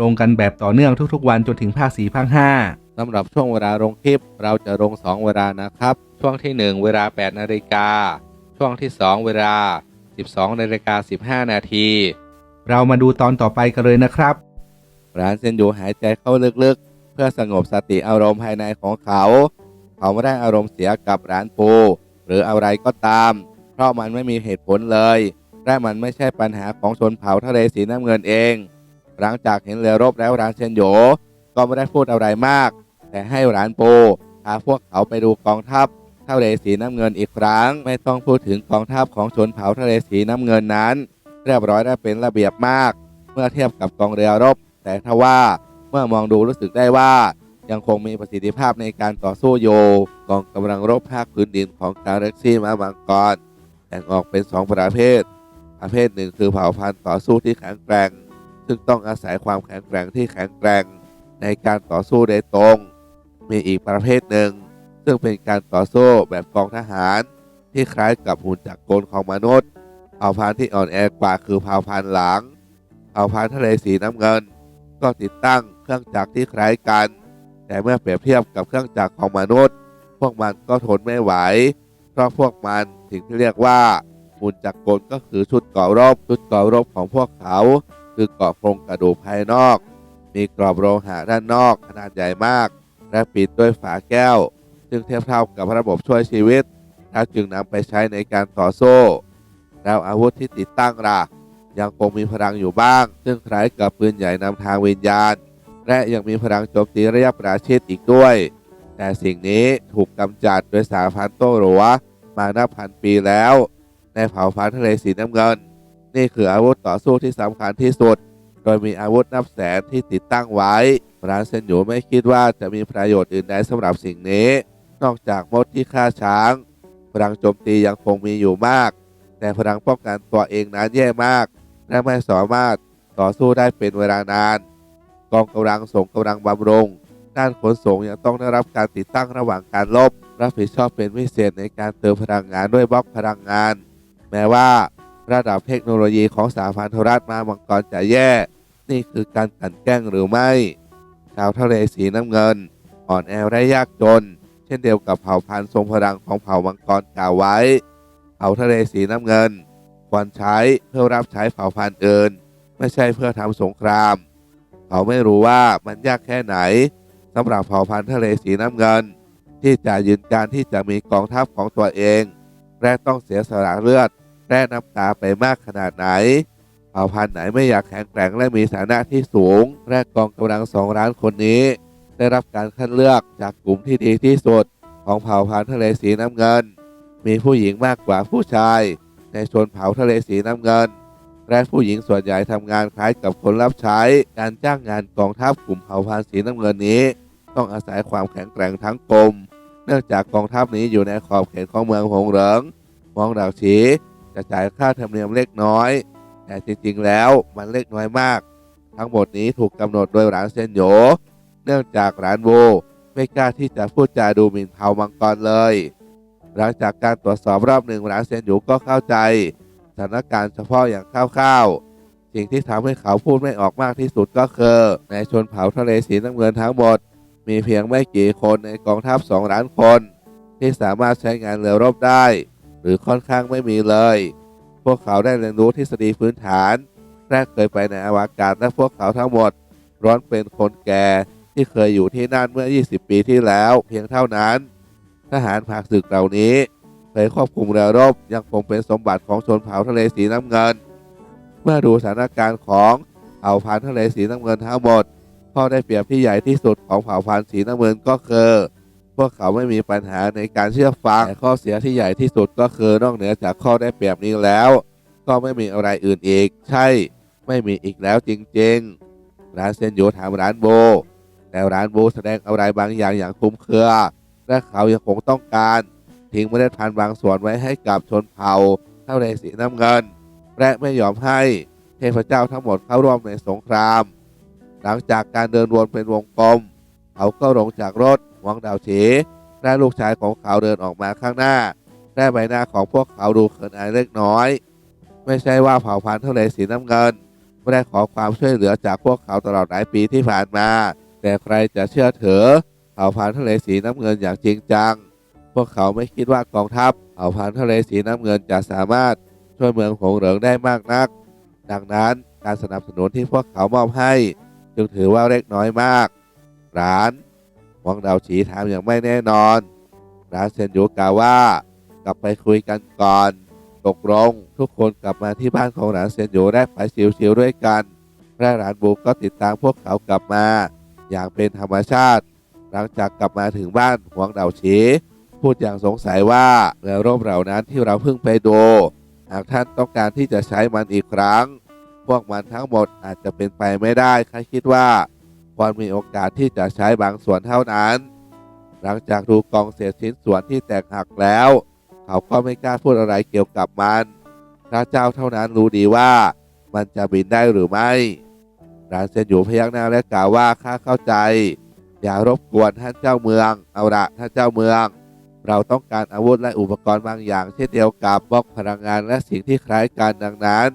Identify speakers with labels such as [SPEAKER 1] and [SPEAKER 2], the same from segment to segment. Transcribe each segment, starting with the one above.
[SPEAKER 1] ลงกันแบบต่อเนื่องทุกๆ วันจนถึงภาคสี่ภาคห้า
[SPEAKER 2] สำหรับช่วงเวลาลงคลิป เราจะลง 2 เวลานะครับ ช่วงที่ 1 เวลา 8 นาฬิกา ช่วงที่ 2 เวลา 12 นาฬิกา 15 นาที
[SPEAKER 1] เรามาดูตอนต่อไปกันเลยนะครับ
[SPEAKER 2] ร้านเซนยูหายใจเข้าลึกๆ เพื่อสงบสติอารมณ์ภายในของเขา เขาไม่ได้อารมณ์เสียกับร้านปู หรืออะไรก็ตาม เพราะมันไม่มีเหตุผลเลย และมันไม่ใช่ปัญหาของชนเผ่าทะเลสีน้ำเงินเอง หลังจากเห็นเรือรบแล้วร้านเซนโยก็ไม่ได้พูดอะไรมาก แต่ให้ร้านโปพาพวกเขาไปดูกองทัพทะเลสีน้ำเงินอีกครั้ง ไม่ต้องพูดถึงกองทัพของชนเผ่าทะเลสีน้ำเงินนั้น เรียบร้อยและเป็นระเบียบมาก เมื่อเทียบกับกองเรือรบ แต่ทว่าเมื่อมองดูรู้สึกได้ว่ายังคงมีประสิทธิภาพในการต่อสู้อยู่กองกำลังรบภาคพื้นดินของกาแล็กซี่มาบังกรแบ่งออกเป็นสองประเภท ประเภทหนึ่งคือเผ่าพันธุ์ต่อสู้ที่แข็งแกร่ง ซึ่งต้องอาศัยความแข็งแกร่งที่แข็งแกร่งในการต่อสู้โดยตรง มีอีกประเภทหนึ่ง ซึ่งเป็นการต่อสู้แบบกองทหาร ที่คล้ายกับหุ่นจักรกลของมนุษย์เผ่าพันธุ์ที่อ่อนแอกว่าคือเผ่าพันธุ์หลังเผ่าพันธุ์ทะเลสีน้ำเงิน ก็ติดตั้งเครื่องจักรที่คล้ายกัน แต่เมื่อเปรียบเทียบกับเครื่องจักรของมนุษย์ พวกมันก็ทนไม่ไหว เพราะพวกมันสิ่งที่เรียกว่าหุ่นจักรกลก็คือชุดเกราะรบชุดเกราะรบของพวกเขา คือเกาะโครงกระดูกภายนอก มีกรอบโลหะด้านนอกขนาดใหญ่มาก และปิดด้วยฝาแก้ว ซึ่งเทียบเท่ากับระบบช่วยชีวิตถ้าจึงนำไปใช้ในการต่อสู้ แล้วอาวุธที่ติดตั้งล่ะยังคงมีพลังอยู่บ้าง ซึ่งคล้ายกับปืนใหญ่นำทางวิญญาณ และยังมีพลังโจมตีระยะประชิดอีกด้วย แต่สิ่งนี้ถูกกำจัดโดยสาพันโตหรัวมานับพันปีแล้ว ในเผ่าพันธุ์ทะเลสีน้ำเงิน นี่คืออาวุธต่อสู้ที่สำคัญที่สุด โดยมีอาวุธนับแสนที่ติดตั้งไว้ร้านเซนหยูไม่คิดว่าจะมีประโยชน์อื่นใดสำหรับสิ่งนี้ นอกจากมดที่ฆ่าช้างพลังโจมตียังคงมีอยู่มาก แต่พลังป้องกันตัวเองนั้นแย่มาก และไม่สามารถต่อสู้ได้เป็นเวลานาน กองกำลังส่งกำลังบำรุงด้านขนส่งยังต้องได้รับการติดตั้งระหว่างการลบ รับผิดชอบเป็นพิเศษในการเติมพลังงานด้วยบล็อกพลังงาน แม้ว่า ระดับเทคโนโลยีของสาพันธรัฐมามังกรจะแย่ นี่คือการกลันแกล้งหรือไม่ ชาวทะเลสีน้ำเงิน อ่อนแอและยากจน เช่นเดียวกับเผ่าพันธุ์ทรงพลังของเผ่ามังกรกล่าวไว้ เผ่าทะเลสีน้ำเงิน ควรใช้เพื่อรับใช้เผ่าพันธุ์อื่น ไม่ใช่เพื่อทำสงคราม เขาไม่รู้ว่ามันยากแค่ไหนสำหรับเผ่าพันธุ์ทะเลสีน้ำเงิน ที่จะยืนการที่จะมีกองทัพของตัวเอง และต้องเสียสละเลือด และน้ำตาไปมากขนาดไหนเผ่าพันธุ์ไหนไม่อยากแข็งแกร่งและมีฐานะที่สูงและกองกำลังสองล้านคนนี้ ได้รับการคัดเลือกจากกลุ่มที่ดีที่สุด ของเผ่าพันธุ์ทะเลสีน้ำเงิน มีผู้หญิงมากกว่าผู้ชาย ในชนเผ่าทะเลสีน้ำเงิน และผู้หญิงส่วนใหญ่ทำงานคล้ายกับคนรับใช้ การจ้างงานกองทัพกลุ่มเผ่าพันธุ์สีน้ำเงินนี้ ต้องอาศัยความแข็งแกร่งทั้งกลมเนื่องจากกองทัพนี้อยู่ในขอบเขตของเมืองหงเหริงมองดาวฉี จะจ่ายค่าธรรมเนียมเล็กน้อย แต่จริงๆแล้วมันเล็กน้อยมาก ทั้งหมดนี้ถูกกำหนดโดยหลานเซนโยเนื่องจากหลานโวไม่กล้าที่จะพูดจาดูหมิ่นเผ่ามังกรเลย หลังจากการตรวจสอบรอบหนึ่งหลานเซนโยก็เข้าใจสถานการณ์เฉพาะอย่างคร่าวๆ สิ่งที่ทำให้เขาพูดไม่ออกมากที่สุดก็คือ ในชนเผ่าทะเลสีน้ำเงินทั้งหมด มีเพียงไม่กี่คนในกองทัพสองล้านคน ที่สามารถใช้งานเรือรบได้ หรือค่อนข้างไม่มีเลย พวกเขาได้เรียนรู้ทฤษฎีพื้นฐานและเคยไปในอวกาศและพวกเขาทั้งหมดร้อนเป็นคนแก่ที่เคยอยู่ที่นั่นเมื่อ 20 ปีที่แล้ว เพียงเท่านั้น ทหารผากศึกเหล่านี้เคยควบคุมเรือรบยังคงเป็นสมบัติของชนเผ่าทะเลสีน้ำเงิน เมื่อดูสถานการณ์ของเผ่าพันธุ์ทะเลสีน้ำเงินทั้งหมดข้อได้เปรียบที่ใหญ่ที่สุดของเผ่าพันธุ์สีน้ำเงินก็คือ พวกเขาไม่มีปัญหาในการเชื่อฟังแต่ข้อเสียที่ใหญ่ที่สุดก็คือนอกเหนือจากข้อได้เปรียบนี้แล้ว ก็ไม่มีอะไรอื่นอีก ใช่ ไม่มีอีกแล้วจริงๆ ร้านเซนโยถามร้านโบ แต่ร้านโบแสดงอะไรบางอย่างอย่างคลุมเครือ และเขายังคงต้องการ ทิ้งเมล็ดพันธุ์บางส่วนไว้ให้กับชนเผ่าเท่าในสีน้ำเงิน และไม่ยอมให้เทพเจ้าทั้งหมดเข้าร่วมในสงคราม หลังจากการเดินวนเป็นวงกลม เขาก็ลงจากรถ วังดาวฉีและลูกชายของเขาเดินออกมาข้างหน้าและใบหน้าของพวกเขาดูเขินอายเล็กน้อย ไม่ใช่ว่าเผ่าพันธุ์ทะเลสีน้ำเงิน ไม่ได้ขอความช่วยเหลือจากพวกเขาตลอดหลายปีที่ผ่านมา แต่ใครจะเชื่อถือเผ่าพันธุ์ทะเลสีน้ำเงินอย่างจริงจัง พวกเขาไม่คิดว่ากองทัพเผ่าพันธุ์ทะเลสีน้ำเงินจะสามารถช่วยเมืองหงเหริงได้มากนัก ดังนั้นการสนับสนุนที่พวกเขามอบให้ จึงถือว่าเล็กน้อยมากร้าน วังดาวฉีถามอย่างไม่แน่นอนร้านเซนยูกล่าวว่ากลับไปคุยกันก่อน ตกลงทุกคนกลับมาที่บ้านของหลานเซนยูและไปชิวๆด้วยกันและหลานบูก็ติดตามพวกเขากลับมา อย่างเป็นธรรมชาติ หลังจากกลับมาถึงบ้านหวงเดาฉีพูดอย่างสงสัยว่าเรือรบเหล่านั้นที่เราเพิ่งไปดูหากท่านต้องการที่จะใช้มันอีกครั้ง พวกมันทั้งหมดอาจจะเป็นไปไม่ได้ข้าคิดว่า ควรมีโอกาสที่จะใช้บางส่วนเท่านั้น หลังจากดูกองเศษชิ้นส่วนที่แตกหักแล้ว เขาก็ไม่กล้าพูดอะไรเกี่ยวกับมัน พระเจ้าเท่านั้นรู้ดีว่ามันจะบินได้หรือไม่รานเซนอยู่พยักหน้าและกล่าวว่าข้าเข้าใจ อย่ารบกวนท่านเจ้าเมือง เอาละท่านเจ้าเมือง เราต้องการอาวุธและอุปกรณ์บางอย่าง เช่นเดียวกับบล็อกพลังงานและสิ่งที่คล้ายกันดังนั้น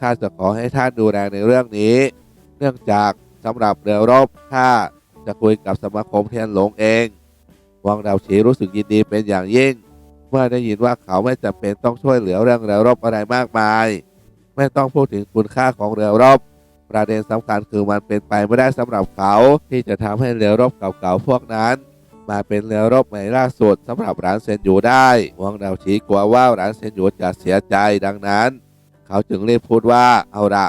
[SPEAKER 2] ข้าจะขอให้ท่านดูแลในเรื่องนี้ เนื่องจากำหรับเรือรบข้าจะคุยกับสมาคมเทียนหลงเองวังดาวฉีรู้สึกยินดีเป็นอย่างยิ่ง เมื่อได้ยินว่าเขาไม่จำเป็นต้องช่วยเหลือเรื่องเรือรบอะไรมากมาย ไม่ต้องพูดถึงคุณค่าของเรือรบ ประเด็นสำคัญคือมันเป็นไปไม่ได้สำหรับเขาที่จะทำให้เรือรบเก่าๆพวกนั้น มาเป็นเรือรบใหม่ล่าสุดสำหรับร้านเซนยูได้วังดาวฉีกลัวว่าร้านเซนยูจะเสียใจดังนั้น เขาจึงรีบพูดว่าเอาละ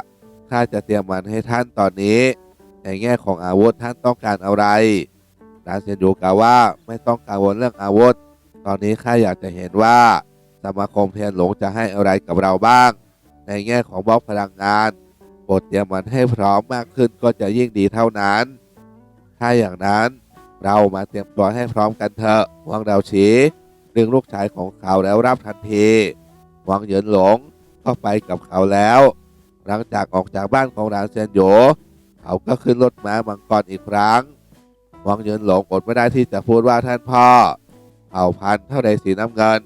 [SPEAKER 2] ข้าจะเตรียมมันให้ท่านตอนนี้ ในแง่ของอาวุธท่านต้องการอะไรร้านเซนยูกล่าวว่าไม่ต้องกังวลเรื่องอาวุธ ตอนนี้ข้าอยากจะเห็นว่าสมาคมเทียนหลงจะให้อะไรกับเราบ้าง ในแง่ของบล็อกพลังงานโปรดเตรียมมันให้พร้อมมากขึ้นก็จะยิ่งดีเท่านั้น ถ้าอย่างนั้นเรามาเตรียมตัวให้พร้อมกันเถอะวังดาวฉีดึงลูกชายของเขาแล้วรับทันทีวังเหยินหลงก็ไปกับเขาแล้ว หลังจากออกจากบ้านของรานเซียนโย เขาก็ขึ้นรถม้ามังกรอีกครั้งวังเยินหลงอดไม่ได้ที่จะพูดว่าท่านพ่อเผ่าพันธุ์เท่าใดสีน้ำเงิน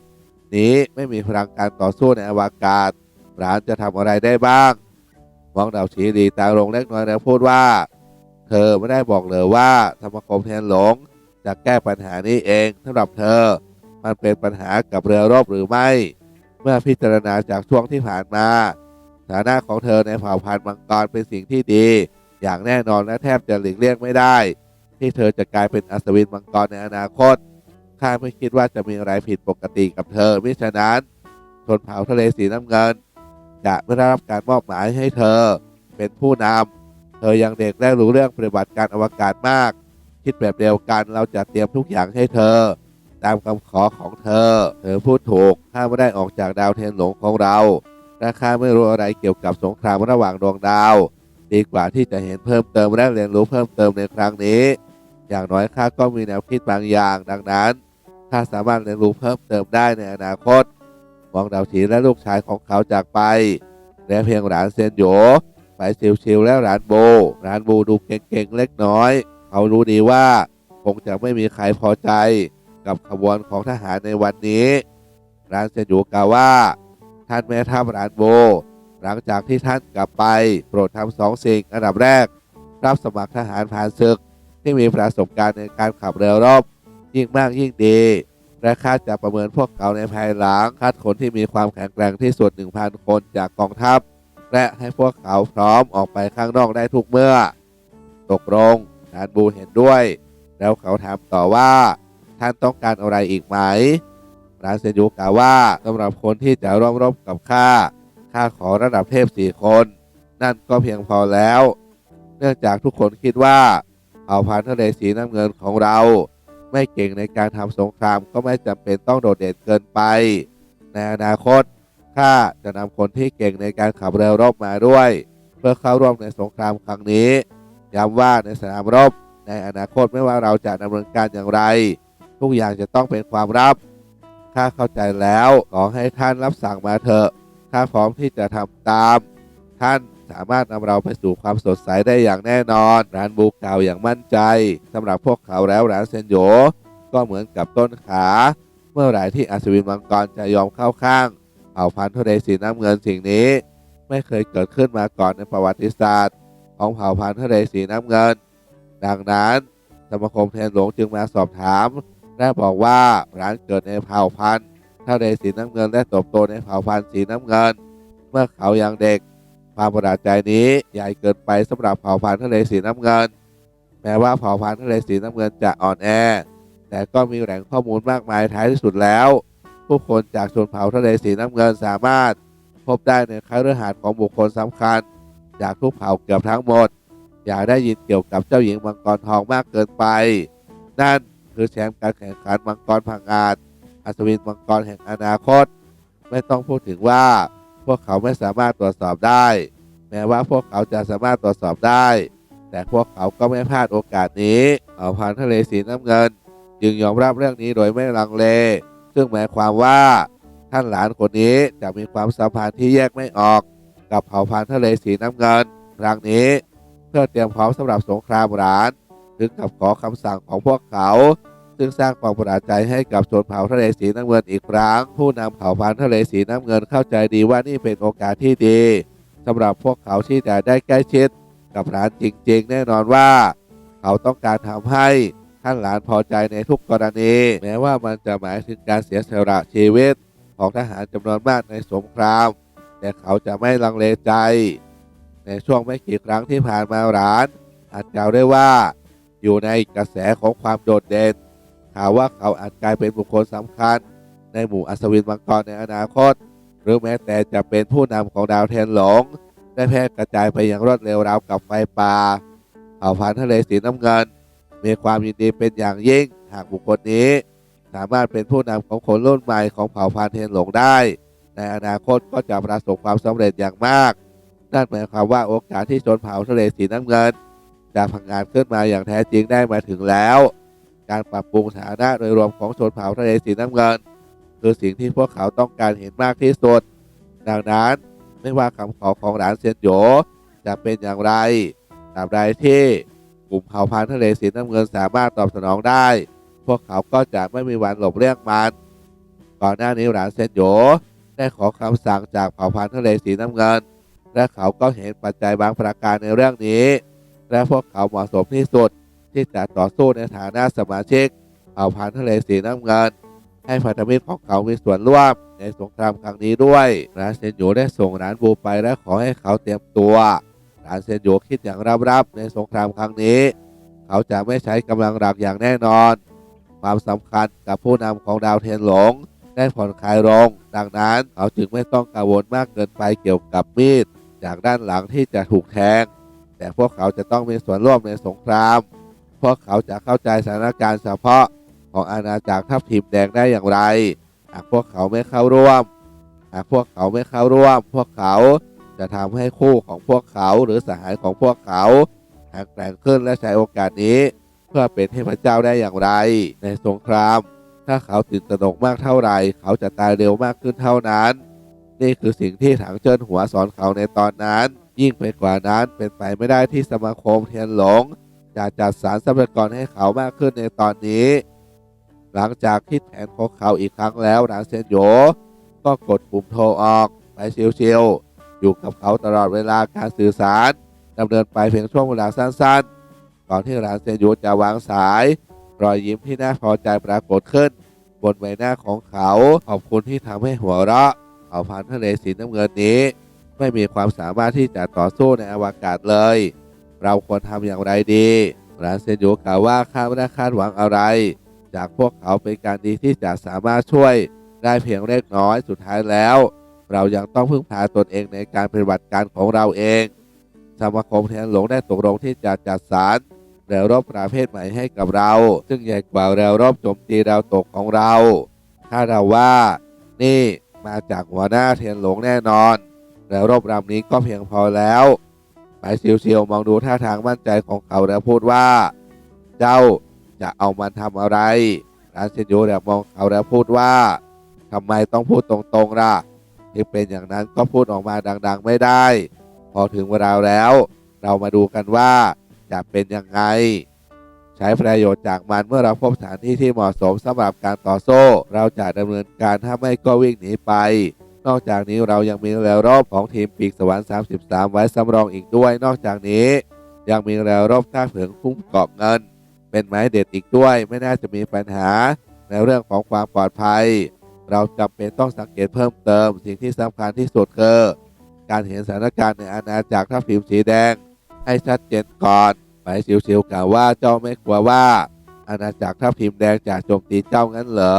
[SPEAKER 2] นี้ไม่มีพลังการต่อสู้ในอวกาศร้านจะทำอะไรได้บ้างมองดาวชีดีตาลงเล็กน้อยแล้วพูดว่า เธอไม่ได้บอกเลยว่าสมคมเทียนหลงจะแก้ปัญหานี้เองสำหรับเธอ มันเป็นปัญหากับเรือรบหรือไม่ เมื่อพิจารณาจากช่วงที่ผ่านมาฐานะของเธอในเผ่าพันธุ์มังกรเป็นสิ่งที่ดี อย่างแน่นอนและแทบจะหลีกเลี่ยงไม่ได้ ที่เธอจะกลายเป็นอัศวินมังกรในอนาคตข้าไม่คิดว่าจะมีอะไรผิดปกติกับเธอมิฉะนั้นชนเผ่าทะเลสีน้ำเงิน จะไม่ได้รับการมอบหมายให้เธอเป็นผู้นำเธอยังเด็กและรู้เรื่องปฏิบัติการอวกาศมาก คิดแบบเดียวกันเราจะเตรียมทุกอย่างให้เธอ ตามคำขอของเธอ เธอพูดถูกข้าไม่ได้ออกจากดาวเทียนหลงของเราและข้าไม่รู้อะไรเกี่ยวกับสงครามระหว่างดวงดาว ดีกว่าที่จะเห็นเพิ่มเติมและเรียนรู้เพิ่มเติมในครั้งนี้ อย่างน้อยข้าก็มีแนวคิดบางอย่าง ดังนั้นถ้าสามารถเรียนรู้เพิ่มเติมได้ในอนาคตหวังดาวฉีและลูกชายของเขาจากไป และเพียงหลานเซนโยไปชิวๆแล้วหลานโบหลานโบดูเก่งๆเล็กน้อย เขารู้ดีว่าคงจะไม่มีใครพอใจกับขบวนของทหารในวันนี้หลานเซนโยกล่าวว่า ท่านแม่ทัพหลานโบ หลังจากที่ท่านกลับไปโปรดทำสองสิ่งอันดับแรก รับสมัครทหารผ่านศึก ที่มีประสบการณ์ในการขับเรือรบ ยิ่งมากยิ่งดี และข้าจะประเมินพวกเขาในภายหลังคัดคนที่มีความแข็งแกร่งที่สุด 1,000 คนจากกองทัพ และให้พวกเขาพร้อมออกไปข้างนอกได้ทุกเมื่อ ตกลงนานบูเห็นด้วย แล้วเขาถามต่อว่า ท่านต้องการอะไรอีกไหมรานเซนยูกล่าวว่าสำหรับคนที่จะร่วมรบกับข้า ข้าขอระดับเทพสี่คน นั่นก็เพียงพอแล้ว เนื่องจากทุกคนคิดว่าเผ่าพันธุ์ทะเลสีน้ำเงินของเรา ไม่เก่งในการทำสงครามก็ไม่จำเป็นต้องโดดเด่นเกินไป ในอนาคตข้าจะนำคนที่เก่งในการขับเรือรบมาด้วย เพื่อเข้าร่วมในสงครามครั้งนี้ย้ำว่าในสนามรบ ในอนาคตไม่ว่าเราจะดำเนินการอย่างไร ทุกอย่างจะต้องเป็นความลับข้าเข้าใจแล้วขอให้ท่านรับสั่งมาเถอะ ข้าพร้อมที่จะทำตาม ท่านสามารถนำเราไปสู่ความสดใสได้อย่างแน่นอน ร้านบูกล่าวอย่างมั่นใจสำหรับพวกเขาแล้วร้านเซนโยก็เหมือนกับต้นขา เมื่อไหร่ที่อัศวินมังกรจะยอมเข้าข้างเผ่าพันธุ์ทะเลสีน้ำเงินสิ่งนี้ ไม่เคยเกิดขึ้นมาก่อนในประวัติศาสตร์ ของเผ่าพันธุ์ทะเลสีน้ำเงิน ดังนั้นสมาคมเทนหลงจึงมาสอบถามและบอกว่าร้านเกิดในเผ่าพันธุ์ ทะเลสีน้ำเงินและเติบโตในเผ่าพันธุ์สีน้ำเงิน เมื่อเขายังเด็กความประหลาดใจนี้ใหญ่เกินไปสำหรับเผ่าพันธุ์ทะเลสีน้ำเงิน แม้ว่าเผ่าพันธุ์ทะเลสีน้ำเงินจะอ่อนแอ แต่ก็มีแหล่งข้อมูลมากมายท้ายที่สุดแล้ว ผู้คนจากชนเผ่าทะเลสีน้ำเงินสามารถ พบได้ในค่ายเรือหาดของบุคคลสำคัญ จากทุกเผ่าเกือบทั้งหมด อยากได้ยินเกี่ยวกับเจ้าหญิงมังกรทองมากเกินไป นั่นคือแชมป์การแข่งขันมังกรพังอาจ อัศวินมังกรแห่งอนาคต ไม่ต้องพูดถึงว่า พวกเขาไม่สามารถตรวจสอบได้ แม้ว่าพวกเขาจะสามารถตรวจสอบได้ แต่พวกเขาก็ไม่พลาดโอกาสนี้เอาพันธุ์ทะเลสีน้ำเงิน จึงยอมรับเรื่องนี้โดยไม่ลังเล ซึ่งหมายความว่าท่านหลานคนนี้จะมีความสัมพันธ์ที่แยกไม่ออก กับเผ่าพันธุ์ทะเลสีน้ำเงินครั้งนี้ เพื่อเตรียมพร้อมสำหรับสงครามหลาน ถึงกับขอคำสั่งของพวกเขา ซึ่งสร้างความประหลาดใจให้กับชนเผ่าทะเลสีน้ำเงินอีกครั้ง ผู้นำเผ่าพันธุ์ทะเลสีน้ำเงินเข้าใจดีว่านี่เป็นโอกาสที่ดีสำหรับพวกเขาที่จะได้ใกล้ชิดกับหลานจริง ๆ แน่นอนว่า เขาต้องการทำให้ท่านหลานพอใจในทุกกรณี แม้ว่ามันจะหมายถึงการเสียสละชีวิตของทหารจำนวนมากในสงคราม แต่เขาจะไม่ลังเลใจ ในช่วงไม่กี่ครั้งที่ผ่านมาหลานอาจกล่าวได้ว่า อยู่ในกระแสของความโดดเด่น ข่าวว่าเขาอาจกลายเป็นบุคคลสำคัญ ในหมู่อัศวินมังกรในอนาคต หรือแม้แต่จะเป็นผู้นำของดาวเทนหลง ได้แพร่กระจายไปอย่างรวดเร็วราวกับไฟป่าเผ่าพันธุ์ทะเลสีน้ำเงิน มีความยินดีเป็นอย่างยิ่งหากบุคคลนี้ สามารถเป็นผู้นำของคนรุ่นใหม่ของเผ่าพันธุ์เทนหลงได้ ในอนาคตก็จะประสบความสำเร็จอย่างมากนั่นหมายความว่าโอกาสที่ชนเผ่าทะเลสีน้ำเงินจะพังงานขึ้นมาอย่างแท้จริงได้มาถึงแล้ว การปรับปรุงฐานะโดยรวมของชนเผ่าทะเลสีน้ำเงิน คือสิ่งที่พวกเขาต้องการเห็นมากที่สุด ดังนั้นไม่ว่าคำขอของหลานเซียนโยจะเป็นอย่างไรตราบใดที่กลุ่มเผ่าพันธุ์ทะเลสีน้ำเงินสามารถตอบสนองได้ พวกเขาก็จะไม่มีวันหลบเลี่ยงมัน ก่อนหน้านี้หลานเซียนโยได้ขอคำสั่งจากเผ่าพันธุ์ทะเลสีน้ำเงิน และเขาก็เห็นปัจจัยบางประการในเรื่องนี้ และพวกเขาเหมาะสมที่สุด ที่จะต่อสู้ในฐานะสมาชิกเผ่าพันธุ์ทะเลสีน้ำเงิน ให้พันธมิตรของเขามีส่วนร่วมในสงครามครั้งนี้ด้วยร้านเซนโยได้ส่งร้านบูไปและขอให้เขาเตรียมตัวร้านเซนโยคิดอย่างรับๆในสงครามครั้งนี้ เขาจะไม่ใช้กำลังหลักอย่างแน่นอน ความสำคัญกับผู้นำของดาวเทียนหลงได้ผ่อนคลายลง ดังนั้นเขาจึงไม่ต้องกังวลมากเกินไปเกี่ยวกับมีด จากด้านหลังที่จะถูกแทง แต่พวกเขาจะต้องมีส่วนร่วมในสงคราม พวกเขาจะเข้าใจสถานการณ์เฉพาะของอาณาจักรทัพทิมแดงได้อย่างไร หากพวกเขาไม่เข้าร่วม หากพวกเขาไม่เข้าร่วม พวกเขาจะทำให้คู่ของพวกเขาหรือสหายของพวกเขาแข็งแกร่งขึ้นและใช้โอกาสนี้ เพื่อเป็นเทพเจ้าได้อย่างไร ในสงคราม ถ้าเขาตื่นตระหนกมากเท่าไหร่ เขาจะตายเร็วมากขึ้นเท่านั้น นี่คือสิ่งที่ถังเจิ้นหัวสอนเขาในตอนนั้น ยิ่งไปกว่านั้นเป็นไปไม่ได้ที่สมาคมเทียนหลง จะจัดสรรทรัพยากรให้เขามากขึ้นในตอนนี้ หลังจากคิดแผนของเขาอีกครั้งแล้วหลานเซนโยก็กดปุ่มโทรออกไปเชียวๆอยู่กับเขาตลอดเวลาการสื่อสารดำเนินไปเพียงช่วงเวลาสั้นๆ ก่อนที่หลานเซนโยจะวางสาย รอยยิ้มที่น่าพอใจปรากฏขึ้น บนใบหน้าของเขา ขอบคุณที่ทำให้หัวเราะเผ่าพันธุ์ทะเลสีน้ำเงินนี้ ไม่มีความสามารถที่จะต่อสู้ในอวกาศเลย เราควรทำอย่างไรดีหลานเซนโยกล่าวว่าข้าไม่ได้คาดหวังอะไร จากพวกเขาเป็นการดีที่จะสามารถช่วยได้เพียงเล็กน้อยสุดท้ายแล้ว เรายังต้องพึ่งพาตนเองในการปฏิบัติการของเราเองสมาคมแทนหลงได้ตกลงที่จะจัดสรรแนวรบประเภทใหม่ให้กับเรา ซึ่งใหญ่กว่าแนวรบโจมตีดาวตกของเราถ้าเราว่า นี่มาจากหัวหน้าเทียนหลงแน่นอนแนวรบลำนี้ก็เพียงพอแล้ว ไปเชียวๆมองดูท่าทางมั่นใจของเขาแล้วพูดว่า เจ้าจะเอามันทำอะไรร้านเซนโยแลมองเขาแล้วพูดว่าทำไมต้องพูดตรงๆล่ะที่เป็นอย่างนั้นก็พูดออกมาดังๆไม่ได้ พอถึงเวลาแล้ว เรามาดูกันว่าจะเป็นยังไง ใช้ประโยชน์จากมันเมื่อเราพบสถานที่ที่เหมาะสมสำหรับการต่อโซ่ เราจะดำเนินการถ้าไม่ก็วิ่งหนีไป นอกจากนี้เรายังมีแรวรอบของทีมปีกสวรรค์ 33 ไว้สำรองอีกด้วย นอกจากนี้ ยังมีแรวรอบท่าเผืองคุ้มเกาะเงิน เป็นไม้เด็ดอีกด้วย ไม่น่าจะมีปัญหาในเรื่องของความปลอดภัย เราจำเป็นต้องสังเกตเพิ่มเติม สิ่งที่สำคัญที่สุดคือการเห็นสถานการณ์ในอาณาจักรทัพทิมสีแดง ให้ชัดเจนก่อนไปชิวๆกล่าวว่าเจ้าไม่กลัวว่า อาณาจักรทัพทิมแดงจะโจมตีเจ้างั้นเหรอ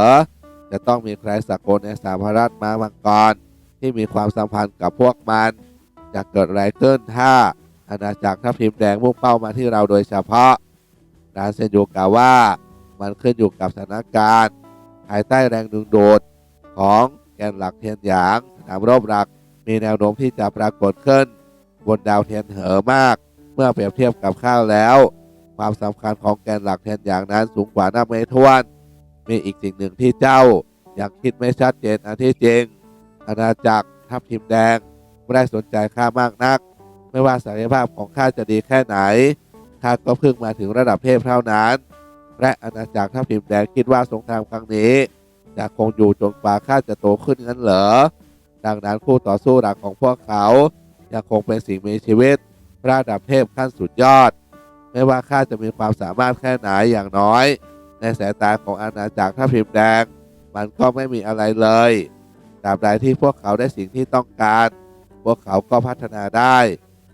[SPEAKER 2] จะต้องมีใครสักคนในสามพรัฐมามังกร ที่มีความสัมพันธ์กับพวกมัน จะเกิดอะไรขึ้นถ้าอาณาจักรทัพทิมแดงมุ่งเป้ามาที่เราโดยเฉพาะดานเซนยูกล่าวว่ามันขึ้นอยู่กับสถานการณ์ ภายใต้แรงดึงดูดของแกนหลักเทียนหยางสนามรบหลักมีแนวโน้มที่จะปรากฏขึ้น บนดาวเทียนเหอมาก เมื่อเปรียบเทียบกับข้าวแล้ว ความสำคัญของแกนหลักเทียนหยางนั้นสูงกว่านับไม่ถ้วน มีอีกสิ่งหนึ่งที่เจ้ายังคิดไม่ชัดเจนอันที่จริง อาณาจักรทัพทิมแดงไม่ได้สนใจข้ามากนัก ไม่ว่าศักยภาพของข้าจะดีแค่ไหนข้าก็เพิ่งมาถึงระดับเทพเท่านั้น และอาณาจักรทัพทิมแดงคิดว่าสงครามครั้งนี้จะคงอยู่จนกว่าข้าจะโตขึ้นงั้นเหรอดังนั้นคู่ต่อสู้หลักของพวกเขายังคงเป็นสิ่งมีชีวิตระดับเทพขั้นสุดยอด ไม่ว่าข้าจะมีความสามารถแค่ไหนอย่างน้อย ในสายตาของอาณาจักรทัพทิมแดง มันก็ไม่มีอะไรเลยตราบใดที่พวกเขาได้สิ่งที่ต้องการ พวกเขาก็พัฒนาได้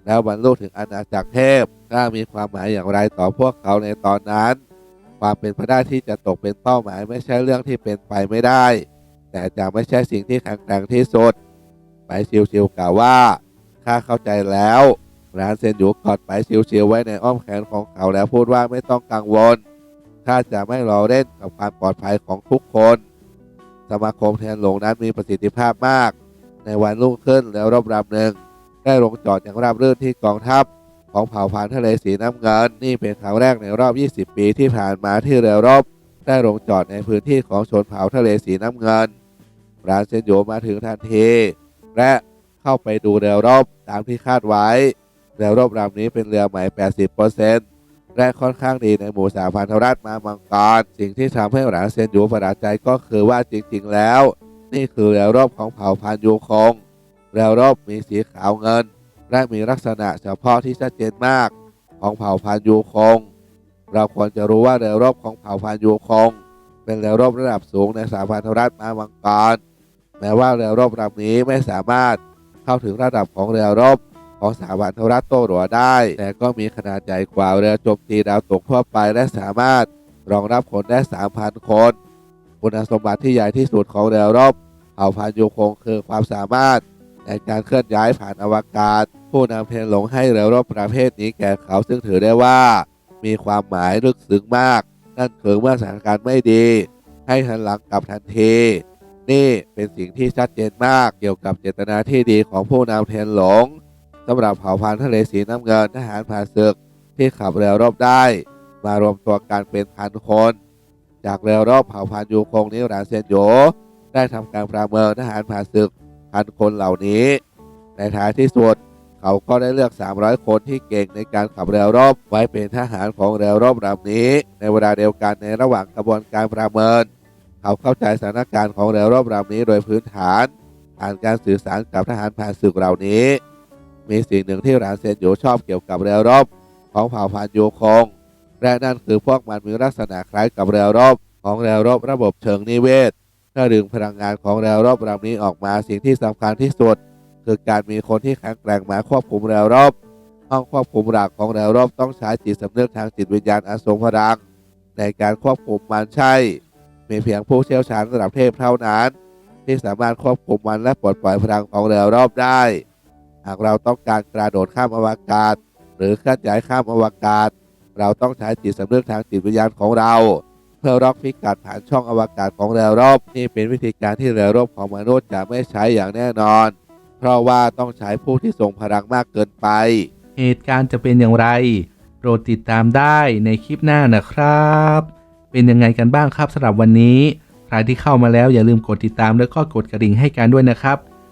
[SPEAKER 2] แล้วบรรลุถึงอาณาจักรเทพถ้ามีความหมายอย่างไรต่อพวกเขาในตอนนั้น ความเป็นไปได้ที่จะตกเป็นเป้าหมายไม่ใช่เรื่องที่เป็นไปไม่ได้ แต่จะไม่ใช่สิ่งที่แข็งแกร่งที่สุดไปชิวๆกล่าวว่าข้าเข้าใจแล้วร้านเซนยูกอดไปชิวๆไว้ในอ้อมแขนของเขาแล้วพูดว่าไม่ต้องกังวล ข้าจะไม่รอเล่นกับความปลอดภัยของทุกคน สมาคมแทนหลงนั้นมีประสิทธิภาพมาก ในวันรุ่งขึ้นแล้วรอบรำหนึ่งได้ลงจอดอย่างราบรื่นที่กองทัพ ของเผ่าพันธุ์ทะเลสีน้ำเงิน นี่เป็นครั้งแรกในรอบ 20 ปีที่ผ่านมาที่เรือรบ ได้ลงจอดในพื้นที่ของชนเผ่าทะเลสีน้ำเงินรานเซนโยมาถึงทันที และเข้าไปดูเรือรบตามที่คาดไว้เรือรบลำนี้เป็นเรือใหม่ 80% และค่อนข้างดีในหมู่สาพันธรัฐมามังกรสิ่งที่ทำให้หลานเซนโยประหลาดใจก็คือว่าจริงๆแล้ว นี่คือเรือรบของเผ่าพันธุ์ยูคงเรือรบมีสีขาวเงิน และมีลักษณะเฉพาะที่ชัดเจนมากของเผ่าพันธุ์ยูคง เราควรจะรู้ว่าเรือรบของเผ่าพันธุ์ยูคง เป็นเรือรบระดับสูงในสาพันธรัฐมามังกรแม้ว่าเรือรบลำนี้ไม่สามารถเข้าถึงระดับของเรือรบ ของสาพันธรัฐโต้หลัวได้ แต่ก็มีขนาดใหญ่กว่าเรือโจมตีดาวตกทั่วไปและสามารถรองรับคนได้ 3,000 คน คุณสมบัติที่ใหญ่ที่สุดของเรือรบเผ่าพันธุ์ยูคงคือความสามารถในการเคลื่อนย้ายผ่านอวกาศ ผู้นำเพลหลงให้เรือรบประเภทนี้แก่เขาซึ่งถือได้ว่า มีความหมายลึกซึ้งมาก นั่นคือเมื่อสถานการณ์ไม่ดี ให้หันหลังกลับทันทีนี่เป็นสิ่งที่ชัดเจนมากเกี่ยวกับเจตนาที่ดีของผู้นำเพลหลง สำหรับเผ่าพันธุ์ทะเลสีน้ำเงินทหารผ่านศึกที่ขับเรือรบได้ มารวมตัวกันเป็นพันคน จากเรือรบเผ่าพันธุ์ยูคงนิวรานเซนโยได้ทำการประเมินทหารผ่านศึกพันคนเหล่านี้ ในท้ายที่สุดเขาก็ได้เลือก 300 คนที่เก่งในการขับเรือรบไว้เป็นทหารของเรือรบลำนี้ ในเวลาเดียวกันในระหว่างกระบวนการประเมิน เขาเข้าใจสถานการณ์ของเรือรบลำนี้โดยพื้นฐาน ผ่านการสื่อสารกับทหารผ่านศึกเหล่านี้ มีสิ่งหนึ่งที่หลานเซนโยชอบเกี่ยวกับเรือรบของเผ่าพันธุ์ยูคงและนั่นคือพวกมันมีลักษณะคล้ายกับเรือรบของเรือรบระบบเชิงนิเวศเพื่อดึงพลังงานของเรือรบลำนี้ออกมาสิ่งที่สำคัญที่สุด คือการมีคนที่แข็งแกร่งมาควบคุมเรือรบห้องควบคุมหลักของเรือรบต้องใช้จิตสำนึกทางจิตวิญญาณอันทรงพลังในการควบคุมมันใช่ มีเพียงผู้เชี่ยวชาญระดับเทพเท่านั้น ที่สามารถควบคุมมันและปลดปล่อยพลังของเรือรบได้ หากเราต้องการกระโดดข้ามอวกาศ หรือเคลื่อนย้ายข้ามอวกาศ เราต้องใช้จิตสำนึกทางจิตวิญญาณของเรา เพื่อล็อกพิกัดผ่านช่องอวกาศของเรือรบนี่เป็นวิธีการที่เรือรบของมนุษย์จะไม่ใช้อย่างแน่นอน เพราะว่าต้องใช้ผู้ที่ส่งพลังมากเกินไป
[SPEAKER 1] เหตุการณ์จะเป็นอย่างไร โปรดติดตามได้ในคลิปหน้านะครับ เป็นยังไงกันบ้างครับสำหรับวันนี้ ใครที่เข้ามาแล้วอย่าลืมกดติดตามแล้วก็กดกระดิ่งให้การด้วยนะครับ